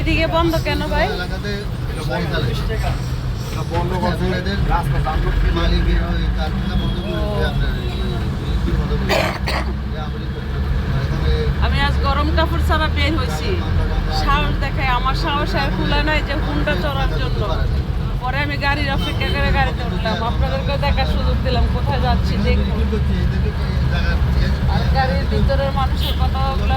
এদিকে বন্ধ কেন ভাই? আমি আজ গরম কাপড় ছাড়া বের হয়েছি। সাহস দেখায়, আমার সাহস আর খুলে নাই যে হুন্ডা চড়ার জন্য। পরে আমি গাড়ির অপেক্ষা করে গাড়িতে উঠলাম আপনাদেরকে দেখার সুযোগ দিলাম, কোথায় যাচ্ছি দেখুন। আর গাড়ির ভিতরের মানুষের কথাগুলো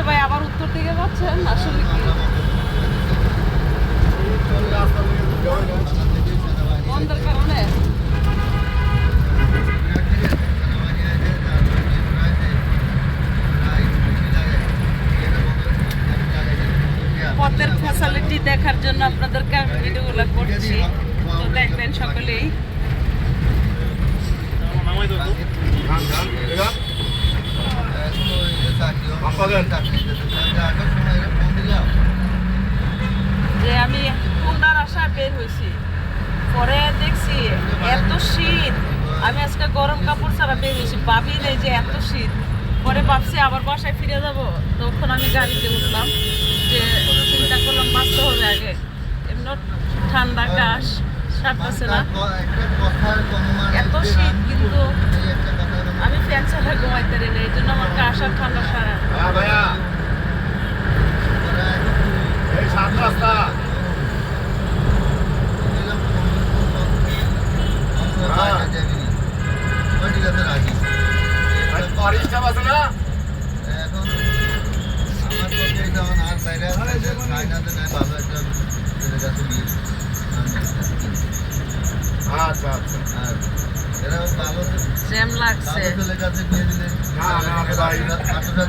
হচ্ছে ভাই, আবার উত্তর দিকে যাচ্ছেন? আসলে কি? বন্ধের কারণে? পথের ফ্যাসিলিটি দেখার জন্য আপনাদেরকে আমি ভিডিওগুলো করছি। তো দেখবেন সকলেই। যে আমি খুলনার আশায় বের হয়েছি। পরে দেখছি এত শীত। আমি আজকে গরম কাপড় ছাড়া বের হয়েছি। ভাবি নেই যে এত শীত। পরে ভাবছি আবার বাসায় ফিরে যাব। তখন আমি গাড়িতে উঠলাম যে চিন্তা করলাম, বাঁচতে হবে আগে। এমনি ঠান্ডা গাছ সারতেছে না। এত শীত কিন্তু আমি ফ্যান ছাড়া ঘুমাইতে না। এই জন্য আমার কাশ আর ঠান্ডা সারা হ্যাঁ ভাইয়া এই সাত রাস্তা ভাই তোর স্টাফ আছে না? এখন আমার পক্ষে যখন আর বাইরে চাইনাতে একটা ছেলের কাছে আচ্ছা আচ্ছা। আর এরা ভালো জ্যাম লাগছে। ছেলের কাছে বিয়ে দিলে না, না ভাই। আঠারো